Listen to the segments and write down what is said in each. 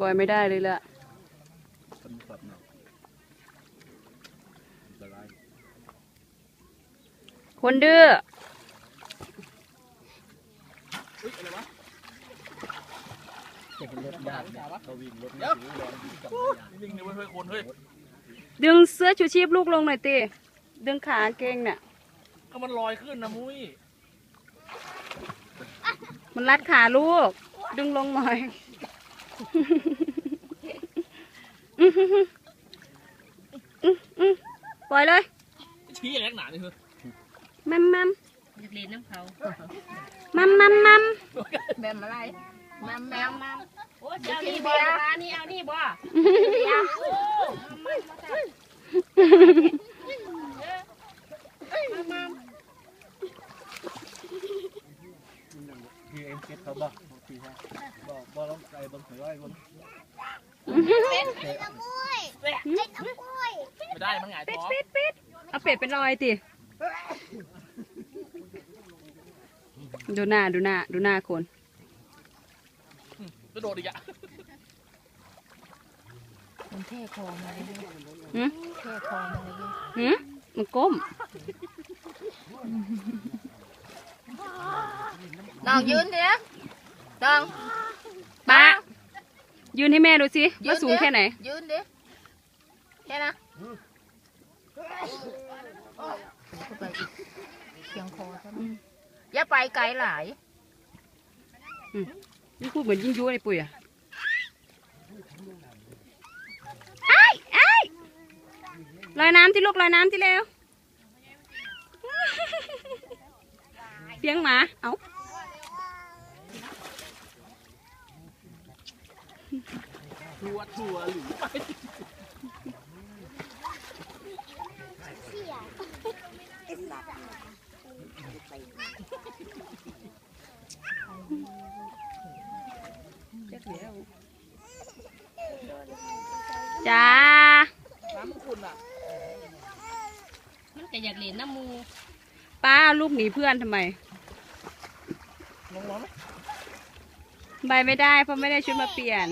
ปล่อยไม่ได้เลยละคนสับเนาะคนดื้อดึงเสื้อชูชีพลูกลงหน่อยตีดึงขาเกงเนี่ยก็มันลอยขึ้นนะมุ้ย มันรัดขาลูก ดึงลงหน่อย อื้อหือหืออื้ออื้อปล่อยเลย ชี้อะไรนักหนานี่เฮ้ย มัมมัม อยากเล่นน้ำเขา มัมมัมมัม แบบอะไรมัมแมวมัมโอ้ยเอานี่บ่เอานี่เอานี่บ่ พี่เอ็มเก็ตเขาบ อกพี่ฮะบอกบอกลองใจบนหัวไอ้บนไม่ได้มันหงายปิดท้องปิดปิดเอาเป็ดเป็นรอยติดูหน้าดูหน้าดูหน้าคนจะโดดอีกอะมันเท่คอมาเลยหืม เท่คอมาเลยหืมมันก้ม น้องยืนดิน้ องป้ายืนให้แม่ดูสิว่าสูงแค่ไหน ยืนดิแค่นะไปอีกเพียงคอเท่านั้นอย่าไปไกลหลายนี่พูดเหมือนยิ่งยุเลยปุ๋ยอะไอ้ไอ้ายลอยน้ำที่ลูกลอยน้ำที่เร็วเลี้ยงหมา เอ้า ทัวทัวหรือไปจ้าน้ำคุณอะมันก็อยากเล่นน้ำมูป้าลูกหนีเพื่อนทำไมลงร้อนไหม ใบไม่ได้เพราะไม่ได้ชุดมาเปลี่ยน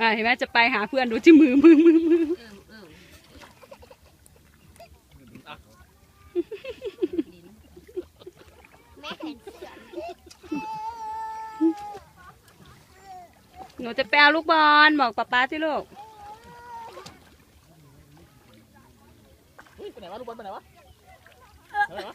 อ่าเห็นไหมจะไปหาเพื่อนดูที่มือมือมือมือเออเอออะหนูจะไปเอาลูกบอลบอกป๊าป๊าที่ลูกเฮ้ยไปไหนวะลูกบอลไปไหนวะไปไหนวะ